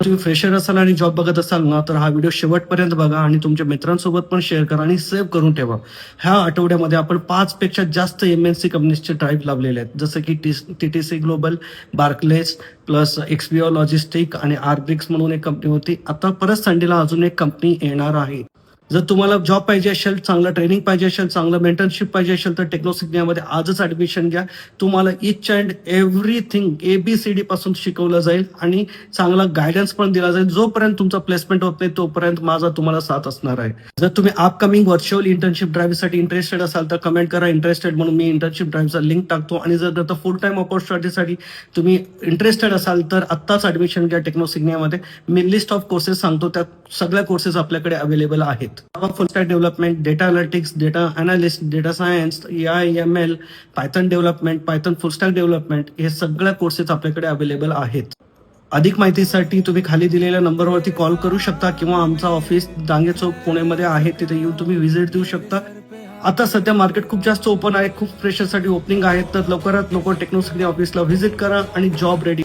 तुम्ही फ्रेशर असाल आणि जॉब बघत असाल ना तर हा व्हिडिओ शेवटपर्यंत बघा आणि तुमच्या मित्रांसोबत पण शेअर करा आणि सेव्ह करून ठेवा. ह्या आठवड्यामध्ये आपण पाच पेक्षा जास्त एम एन सी कंपनीजचे ड्राईव्ह लावलेले आहेत. जसं की T T C global Barclays plus XBO logistic आणि आरब्रिक्स म्हणून एक कंपनी होती. आता परत संडेला अजून एक कंपनी येणार आहे. जर तुम्हाला जॉब पाहिजे असेल चांगलं ट्रेनिंग पाहिजे असेल चांगलं मेंटरशिप पाहिजे असेल तर टेक्नोसिग्नियामध्ये आजच ऍडमिशन घ्या. तुम्हाला each and everything A B C D पासून शिकवलं जाईल आणि चांगला गायडन्स पण दिला जाईल. जोपर्यंत तुमचा प्लेसमेंट होत नाही तोपर्यंत माझा तुम्हाला साथ असणार आहे. जर तुम्ही अपकमिंग व्हर्च्युअल इंटर्नशिप ड्राईव्हसाठी इंटरेस्टेड असाल तर कमेंट करा. इंटरेस्टेड म्हणून मी इंटर्नशिप ड्राईव्हचा लिंक टाकतो. आणि जर आता फुल टाईम ऑपॉर्च्युनिटीसाठी तुम्ही इंटरेस्टेड असाल तर आत्ताच ऍडमिशन घ्या टेक्नोसिग्नियामध्ये मी लिस्ट ऑफ कोर्सेस सांगतो. त्या सगळ्या कोर्सेस आपल्याकडे अवेलेबल आहेत. Full stack development data analytics data analyst data science A I M L Python development Python full stack development हे सगळ्या कोर्सेस आपल्याकडे अवेलेबल आहेत. अधिक माहितीसाठी तुम्ही खाली दिलेल्या नंबरवरती कॉल करू शकता किंवा आमचा ऑफिस डांगे चौक पुणेमध्ये आहे. तिथे येऊन तुम्ही व्हिजिट देऊ शकता. आता सध्या मार्केट खूप जास्त ओपन आहे. खूप फ्रेशरसाठी ओपनिंग आहे तर लवकरात लवकर टेक्नोसिटी ऑफिसला व्हिजिट करा आणि जॉब रेडी